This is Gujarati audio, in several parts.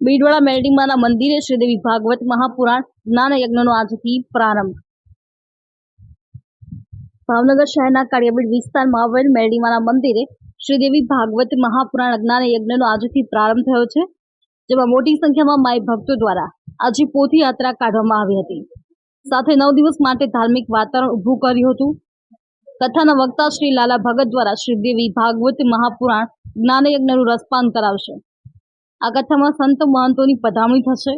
બીડવાડા મેરડીમાના મંદિરે શ્રીદેવી ભાગવત મહાપુરાણ જ્ઞાન યજ્ઞનો આજથી પ્રારંભ. ભાવનગર શહેરના કાળિયાબીડ વિસ્તારમાં આવેલ મેરડીમાના મંદિરે શ્રીદેવી ભાગવત મહાપુરાણ જ્ઞાન યજ્ઞનો આજથી પ્રારંભ થયો છે, જેમાં મોટી સંખ્યામાં માય ભક્તો દ્વારા આજે પોથી યાત્રા કાઢવામાં આવી હતી. સાથે નવ દિવસ માટે ધાર્મિક વાતાવરણ ઊભું કર્યું હતું. કથાના વક્તા શ્રી લાલા ભગત દ્વારા શ્રીદેવી ભાગવત મહાપુરાણ જ્ઞાન યજ્ઞનું રસપાન કરાવશે. આ કથામાં સંત મહંતોની પધામણી થશે.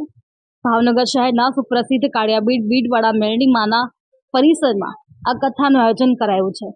ભાવનગર શહેરના સુપ્રસિદ્ધ કાળિયાબીડ બીડવાળા મેરડીમાના પરિસરમાં આ કથાનું આયોજન કરાયું છે.